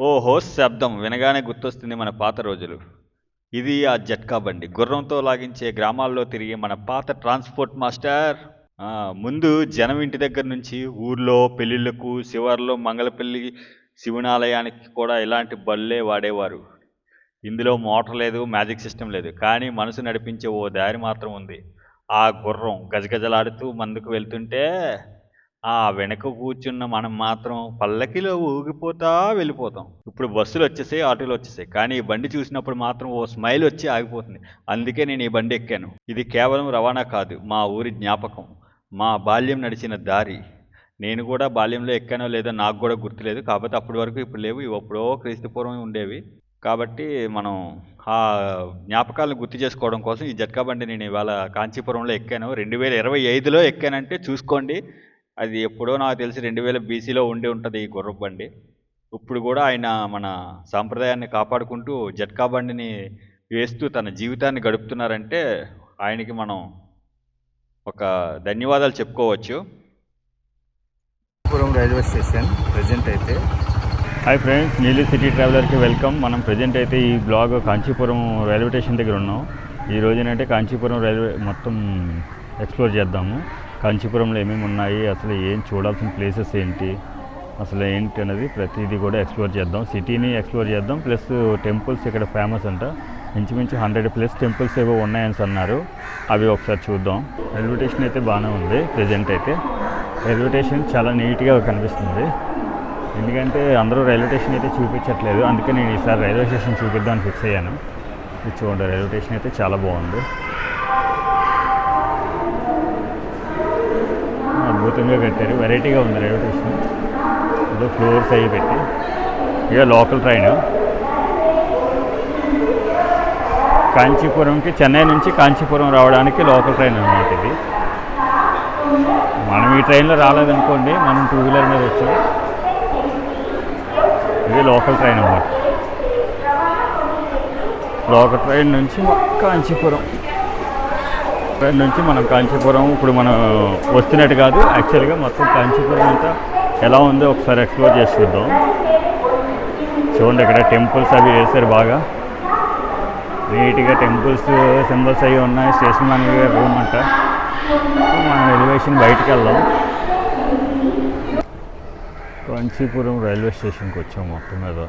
ఓ ఓహో శబ్దం వినగానే గుర్తొస్తుంది మన పాత రోజులు. ఇది ఆ జట్కా బండి. గుర్రంతో లాగించే గ్రామాల్లో తిరిగే మన పాత ట్రాన్స్పోర్ట్ మాస్టర్. ముందు జనం ఇంటి దగ్గర నుంచి ఊర్లో పెళ్ళిళ్ళకు శివార్లో మంగళపల్లి శివనాలయానికి కూడా ఇలాంటి బళ్ళే వాడేవారు. ఇందులో మోటార్ లేదు మ్యాజిక్ సిస్టమ్ లేదు. కానీ మనసు నడిపించే ఓ దారి మాత్రం ఉంది. ఆ గుర్రం గజగజలాడుతూ మందుకు వెళ్తుంటే ఆ వెనక కూర్చున్న మనం మాత్రం పల్లకిలో ఊగిపోతా వెళ్ళిపోతాం. ఇప్పుడు బస్సులు వచ్చేసాయి ఆటోలు వచ్చేసాయి. కానీ ఈ బండి చూసినప్పుడు మాత్రం ఓ స్మైల్ వచ్చి ఆగిపోతుంది. అందుకే నేను ఈ బండి ఎక్కాను. ఇది కేవలం రవాణా కాదు మా ఊరి జ్ఞాపకం. మా బాల్యం నడిచిన దారి. నేను కూడా బాల్యంలో ఎక్కానో లేదో నాకు కూడా గుర్తులేదు. కాకపోతే అప్పటి వరకు ఇప్పుడు లేవు. ఇవి ఎప్పుడో క్రీస్తుపూర్వం ఉండేవి. కాబట్టి మనం ఆ జ్ఞాపకాలను గుర్తు చేసుకోవడం కోసం ఈ జట్కా బండి నేను ఇవాళ కాంచీపురంలో ఎక్కాను. రెండు వేల ఇరవై ఐదులో ఎక్కానంటే చూసుకోండి. అది ఎప్పుడో నాకు తెలిసి రెండు వేల బీసీలో ఉండి ఉంటుంది ఈ గుర్రపు బండి. ఇప్పుడు కూడా ఆయన మన సాంప్రదాయాన్ని కాపాడుకుంటూ జట్కా బండిని వేస్తూ తన జీవితాన్ని గడుపుతున్నారంటే ఆయనకి మనం ఒక ధన్యవాదాలు చెప్పుకోవచ్చు. రైల్వే స్టేషన్ ప్రజెంట్ అయితే. హాయ్ ఫ్రెండ్స్ నీలి సిటీ ట్రావెలర్కి వెల్కమ్. మనం ప్రజెంట్ అయితే ఈ బ్లాగ్ కాంచీపురం రైల్వే స్టేషన్ దగ్గర ఉన్నాం. ఈ రోజునంటే కాంచీపురం రైల్వే మొత్తం ఎక్స్ప్లోర్ చేద్దాము. కాంచీపురంలో ఏమేమి ఉన్నాయి అసలు ఏం చూడాల్సిన ప్లేసెస్ ఏంటి అసలు ఏంటి అనేది ప్రతిదీ కూడా ఎక్స్ప్లోర్ చేద్దాం. సిటీని ఎక్స్ప్లోర్ చేద్దాం ప్లస్ టెంపుల్స్ ఇక్కడ ఫేమస్ అంట. ఇంచుమించు హండ్రెడ్ ప్లస్ టెంపుల్స్ ఏవో ఉన్నాయని అన్నారు. అవి ఒకసారి చూద్దాం. రైల్వే స్టేషన్ అయితే బాగానే ఉంది ప్రజెంట్ అయితే. రైల్వే స్టేషన్ చాలా నీట్గా కనిపిస్తుంది. ఎందుకంటే అందరూ రైల్వే స్టేషన్ అయితే చూపించట్లేదు. అందుకే నేను ఈసారి రైల్వే స్టేషన్ చూపిద్దామని ఫిక్స్ అయ్యాను. ఇది చూడండి రైల్వే స్టేషన్ అయితే చాలా బాగుంది. అద్భుతంగా కట్టారు. వెరైటీగా ఉంది రైల్వే స్టేషన్. ఏదో ఫ్లోర్స్ అవి పెట్టి. ఇక లోకల్ ట్రైన్. కాంచీపురంకి చెన్నై నుంచి కాంచీపురం రావడానికి లోకల్ ట్రైన్ అనమాట ఇది. మనం ఈ ట్రైన్లో రాలేదనుకోండి మనం టూ వీలర్ మీద వచ్చాం. ఇది లోకల్ ట్రైన్ అన్నమాట. లోకల్ ట్రైన్ నుంచి కాంచీపురం. ట్రైన్ నుంచి మనం కాంచీపురం ఇప్పుడు మనం వస్తున్నట్టు కాదు యాక్చువల్గా మొత్తం కాంచీపురం అంతా ఎలా ఉందో ఒకసారి ఎక్స్ప్లోర్ చేసి చూద్దాం చూడండి ఇక్కడ టెంపుల్స్ అవి వేశారు బాగా. నీట్గా టెంపుల్స్ సింబల్స్ అవి ఉన్నాయి స్టేషన్ మేనేజర్ రూమ్ అంట. మనం ఎలివేషన్ బయటికి వెళ్దాం. కాంచీపురం రైల్వే స్టేషన్కి వచ్చాం మొత్తం మీద.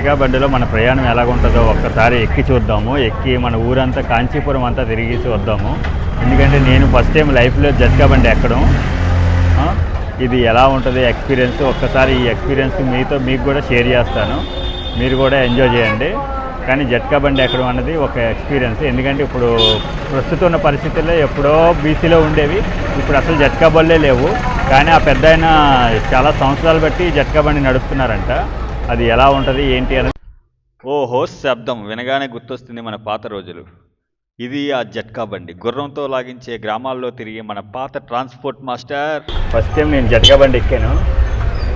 ఇటుగా బండిలో మన ప్రయాణం ఎలాగుంటుందో ఒక్కసారి ఎక్కి చూద్దాము. ఎక్కి మన ఊరంతా కాంచీపురం అంతా తిరిగేసి వద్దాము ఎందుకంటే నేను ఫస్ట్ టైం లైఫ్లో జట్కా బండి ఎక్కడం. ఇది ఎలా ఉంటుంది ఎక్స్పీరియన్స్ ఒక్కసారి ఈ ఎక్స్పీరియన్స్ మీతో మీకు కూడా షేర్ చేస్తాను. మీరు కూడా ఎంజాయ్ చేయండి. కానీ జట్కా బండి ఎక్కడం అన్నది ఒక ఎక్స్పీరియన్స్ ఎందుకంటే ఇప్పుడు ప్రస్తుతం ఉన్న పరిస్థితుల్లో ఎప్పుడో బీసీలో ఉండేవి. ఇప్పుడు అసలు జట్కా బళ్ళే లేవు. కానీ ఆ పెద్ద చాలా సంవత్సరాలు బట్టి జట్కా బండి నడుపుతున్నారంట. అది ఎలా ఉంటుంది ఏంటి అని. ఓహో శబ్దం వినగానే గుర్తొస్తుంది మన పాత రోజులు. ఇది ఆ జట్కా బండి. గుర్రంతో లాగించే గ్రామాల్లో తిరిగే మన పాత ట్రాన్స్పోర్ట్ మాస్టర్. ఫస్ట్ టైం నేను జట్కా బండి ఎక్కాను.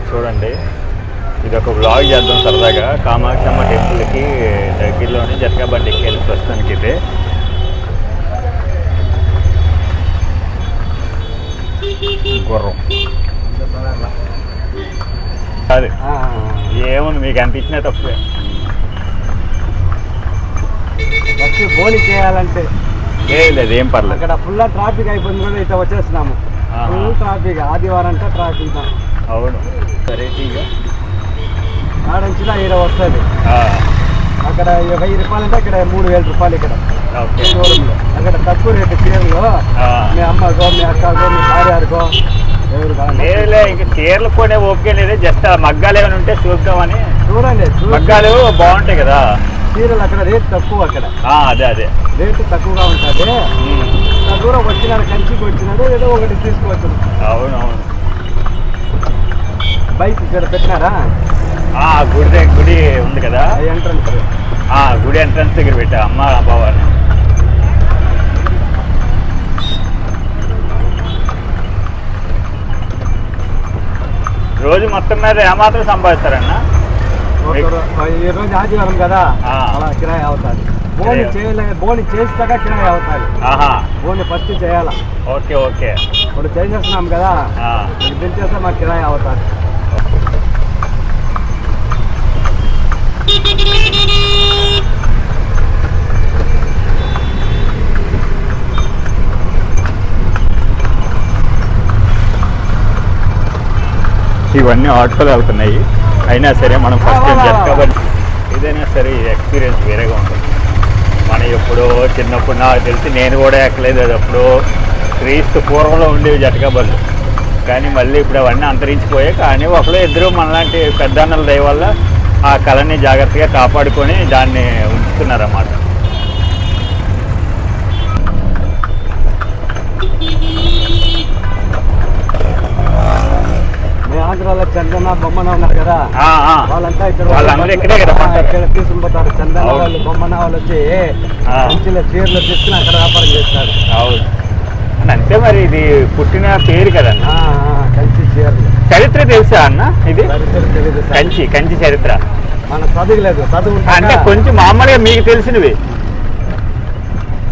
చూడండి. ఇది ఒక బ్లాగ్ చేద్దాం సరదాగా. కామాక్షమ్మ టెంపుల్కి దగ్గరలోనే జట్కా బండి ఎక్కాను ప్రస్తుతానికి అయితే గుర్రం. అది. ఏముంది మీకు ఇచ్చినా తక్కువే ఫస్ట్ బోని చేయాలంటే లేదు లేదు ఏం పర్లేదు. అక్కడ ఫుల్ ట్రాఫిక్ అయిపోయింది కూడా ఇట్లా వచ్చేస్తున్నాము. ఫుల్ ట్రాఫిక్ ఆదివారం అంటే ట్రాఫిక్ అవును. ఆడంచిన ఈడ వస్తుంది. అక్కడ వెయ్యి రూపాయలు అంటే ఇక్కడ మూడు వేల రూపాయలు ఇక్కడ. అక్కడ తక్కువ రేటు చీరలు. మీ అమ్మకో మీ అక్కకో మీ భార్యకో. లేదులే ఇంక చీరలు కొనే ఓపిక లేదు జస్ట్ ఆ మగ్గాలు ఏమైనా ఉంటే చూద్దామని. చూడండి మగ్గాలు బాగుంటాయి కదా. చీరలు అక్కడ రేటు తక్కువ అక్కడ. అదే అదే. రేటు తక్కువగా ఉంటుంది. దూరం వచ్చినాడు కంచికి వచ్చినాడు ఏదో ఒకటి తీసుకోవచ్చు. అవును అవును బైక్ ఇక్కడ పెట్టినారా? ఆ గుడి గుడి ఉంది కదా. ఎంట్రన్స్ ఆ గుడి ఎంట్రన్స్ దగ్గర పెట్టా అమ్మ అమ్మవారిని రోజు మొత్తం మీద ఏమాత్రం సంపాదిస్తారన్నా? ఈ రోజు ఆదివారం కదా. అలా కిరాయి అవుతుంది. బోని. చేయలే బోని చేసాక కిరాయి అవుతుంది. ఆహా. బోని ఫస్ట్ చేయాలా? Okay okay. ఇప్పుడు చేసేస్తున్నాం కదా? దించేస్తే మాకు కిరాయి అవుతుంది. ఇవన్నీ ఆటోలు వెళ్తున్నాయి. అయినా సరే మనం ఫస్ట్ టైం బండి ఏదైనా సరే ఎక్స్పీరియన్స్ వేరేగా ఉంటుంది. మనం ఎప్పుడో చిన్నప్పుడు నాకు తెలిసి నేను కూడా ఎక్కలేదు. అది ఎప్పుడో క్రీస్తు పూర్వంలో ఉండేవి జటకా బళ్ళు. కానీ మళ్ళీ ఇప్పుడు అవన్నీ అంతరించిపోయాయి. కానీ ఒకళ్ళు ఇద్దరు మనలాంటి పెద్దన్నల దయ వల్ల ఆ కళని జాగ్రత్తగా కాపాడుకొని దాన్ని ఉంచుతున్నారన్నమాట. ఆంధ్రాలో చందన బొమ్మన ఉన్నారు కదా. వాళ్ళంతా ఇక్కడ ఇక్కడే తీసుకుని పోతారు చందన. వాళ్ళు బొమ్మన వాళ్ళు వచ్చి. మంచిగా చీరలు తీసుకుని అక్కడ వ్యాపారం చేస్తారు. అంతే మరి ఇది పుట్టిన పేరు కదన్న కంచి చీరలు. చరిత్ర తెలుసా అన్న ఇది. కంచి కంచి చరిత్ర. మన చదువులేదు చదువు అంటే కొంచెం మామూలుగా మీకు తెలిసినవి.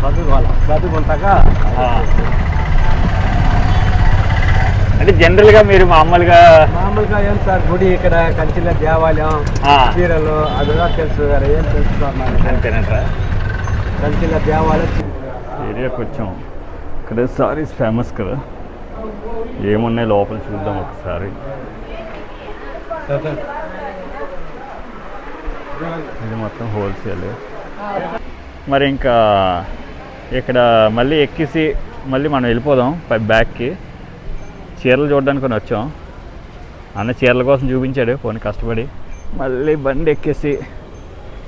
చదువు వాళ్ళ అంటే జనరల్గా మీరు మామూలుగా మామూలుగా ఏం సార్ గుడి ఇక్కడ కంచిల దేవాలయం. చీరలు అదిగా తెలుసు వేరే ఏం తెలుసు సార్ కంచిల దేవాలయం ఏరియాకి వచ్చాం ఇక్కడ సారీస్ ఫేమస్ కదా. ఏమున్నాయి లోపల చూద్దాం ఒకసారి. ఇది మొత్తం హోల్సేల్ మరి ఇంకా ఇక్కడ మళ్ళీ ఎక్కేసి మళ్ళీ మనం వెళ్ళిపోదాం పై- బ్యాక్కి చీరలు చూడడానికి కొని వచ్చాం. అన్న చీరల కోసం చూపించాడు పోనీ కష్టపడి. మళ్ళీ బండి ఎక్కేసి.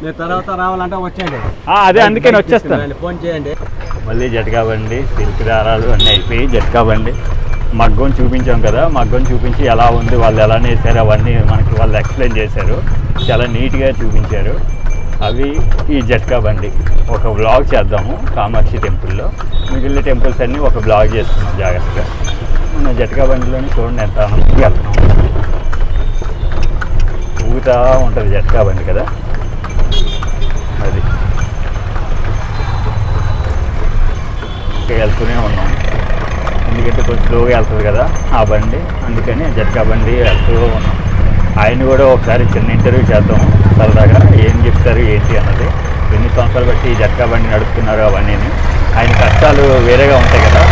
మీరు తర్వాత రావాలంటే వచ్చేయండి. ఆ, అదే అందుకని వచ్చేస్తాను ఫోన్ చేయండి. మళ్ళీ జట్కా బండి సిల్క్ దారాలు అన్నీ అయిపోయి జట్కా బండి. మగ్గం చూపించాం కదా మగ్గం చూపించి ఎలా ఉంది వాళ్ళు ఎలా నేసారు అవన్నీ మనకి వాళ్ళు ఎక్స్ప్లెయిన్ చేశారు. చాలా నీట్గా చూపించారు. అవి ఈ జట్కా బండి. ఒక బ్లాగ్ చేద్దాము కామాక్షి టెంపుల్లో మిగిలిన టెంపుల్స్ అన్నీ ఒక బ్లాగ్ చేస్తున్నాం జాగ్రత్తగా. మన జట్కా బండిలోని చూడండి ఎంత ఆనందంగా వెళ్తున్నాం. ఊగుతా ఉంటుంది జట్కా బండి కదా. అది. వెళ్తూనే ఉన్నాం. ఎందుకంటే కొంచెం స్లోగా వెళ్తుంది కదా ఆ బండి. అందుకని జట్కా బండి వెళ్తూ ఉన్నాం. ఆయన కూడా ఒకసారి చిన్న ఇంటర్వ్యూ చేద్దాం. సరదాగా ఏం చెప్తారు ఏంటి అన్నది. ఎన్ని సంవత్సరాలు బట్టి ఈ జట్కా బండి నడుపుతున్నారు అవన్నీ ఆయన కష్టాలు వేరేగా ఉంటాయి కదా.